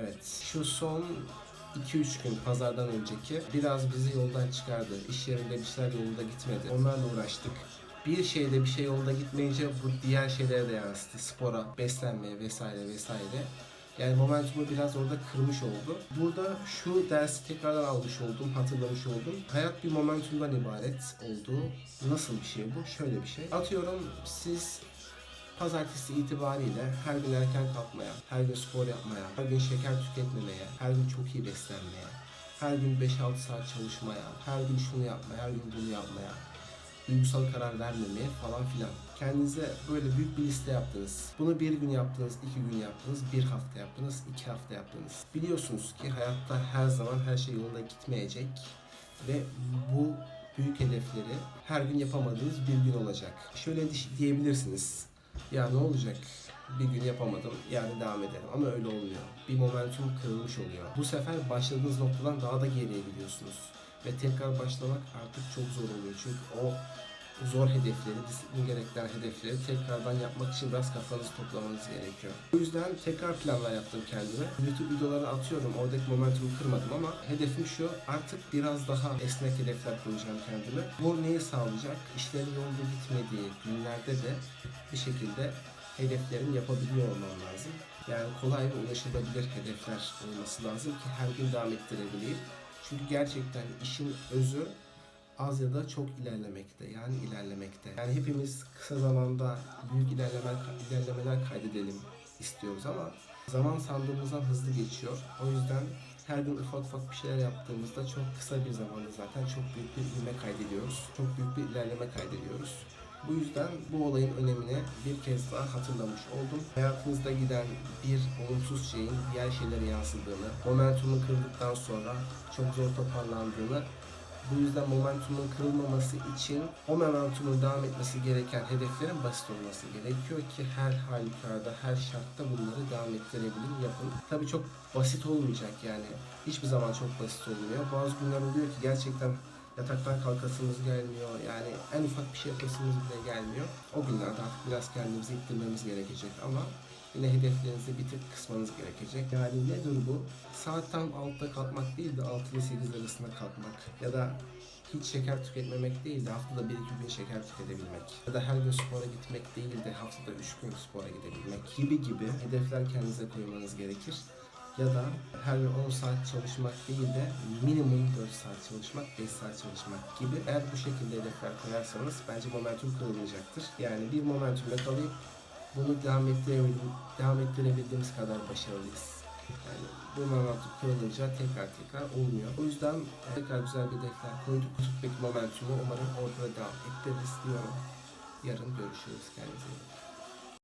Evet. Şu son 2-3 gün pazardan önceki biraz bizi yoldan çıkardı. İş yerinde bir şeyler yolunda gitmedi. Onlarla uğraştık. Bir şeyde bir şey yolunda gitmeyince bu diğer şeylere de yansıdı. Spora, beslenmeye vesaire vesaire. Yani momentumu biraz orada kırmış oldu. Burada şu dersi tekrardan almış oldum, hatırlamış oldum. Hayat bir momentumdan ibaret olduğu nasıl bir şey bu? Şöyle bir şey. Atıyorum siz pazartesi itibariyle her gün erken kalkmaya, her gün spor yapmaya, her gün şeker tüketmemeye, her gün çok iyi beslenmeye, her gün 5-6 saat çalışmaya, her gün şunu yapmaya, her gün bunu yapmaya, duygusal karar vermemeye falan filan. Kendinize böyle büyük bir liste yaptınız. Bunu bir gün yaptınız, iki gün yaptınız, bir hafta yaptınız, iki hafta yaptınız. Biliyorsunuz ki hayatta her zaman her şey yolunda gitmeyecek ve bu büyük hedefleri her gün yapamadığınız bir gün olacak. Şöyle di- diyebilirsiniz. Ya ne olacak? Bir gün yapamadım, yarın devam ederim. Ama öyle olmuyor. Bir momentum kırılmış oluyor. Bu sefer başladığınız noktadan daha da geriye gidiyorsunuz. Ve tekrar başlamak artık çok zor oluyor. Çünkü o zor hedefleri, disiplin gerektiren hedefleri tekrardan yapmak için biraz kafanızı toplamanız gerekiyor. O yüzden tekrar planlar yaptım kendime. YouTube videoları atıyorum. Oradaki momentumu kırmadım ama hedefim şu. Artık biraz daha esnek hedefler koyacağım kendime. Bu neyi sağlayacak? İşlerin yolunda gitmediği günlerde de bir şekilde hedeflerimi yapabiliyor olmam lazım. Yani kolay ve ulaşılabilir hedefler olması lazım ki her gün devam ettirebileyim. Çünkü gerçekten işin özü az ya da çok ilerlemekte. Yani ilerlemekte. Yani hepimiz kısa zamanda büyük ilerlemeler, ilerlemeler kaydedelim istiyoruz ama zaman sandığımızdan hızlı geçiyor. O yüzden her gün ufak ufak bir şeyler yaptığımızda çok kısa bir zamanda zaten çok büyük bir ivme kaydediyoruz. Çok büyük bir ilerleme kaydediyoruz. Bu yüzden bu olayın önemini bir kez daha hatırlamış oldum. Hayatınızda giden bir olumsuz şeyin diğer şeylere yansıdığını, momentumun kırıldıktan sonra çok zor toparlandığını, bu yüzden momentumun kırılmaması için o momentumun devam etmesi gereken hedeflerin basit olması gerekiyor ki her halükarda, her şartta bunları devam ettirebilin, yapın. Tabii çok basit olmayacak yani. Hiçbir zaman çok basit olmuyor. Bazı günler oluyor ki gerçekten yataktan kalkasımız gelmiyor. Yani en ufak bir şey yapasımız bile gelmiyor. O günlerde artık biraz kendimizi ittirmemiz gerekecek ama yine hedeflerinizi bir tık kısmanız gerekecek. Yani nedir bu? Saat tam 6'da kalkmak değil de 6 ile 8 arasında kalkmak. Ya da hiç şeker tüketmemek değil de haftada 1-2 gün şeker tüketebilmek. Ya da her gün spora gitmek değil de haftada 3 gün spora gidebilmek gibi gibi hedefler kendinize koymanız gerekir ya da her gün 10 saat çalışmak değil de minimum 4 saat çalışmak, 5 saat çalışmak gibi. Eğer bu şekilde hedefler koyarsanız bence momentum kırılmayacaktır. Yani bir momentumda kalayıp bunu devam ettirebildiğim, devam ettirebildiğimiz kadar başarılıyız. Yani bu momentum kırılınca tekrar tekrar olmuyor. O yüzden tekrar güzel bir hedefler koyduk. Kutup'taki momentumu umarım orada devam ettiririz diyorum. Yarın görüşürüz. Kendinize iyi bakın.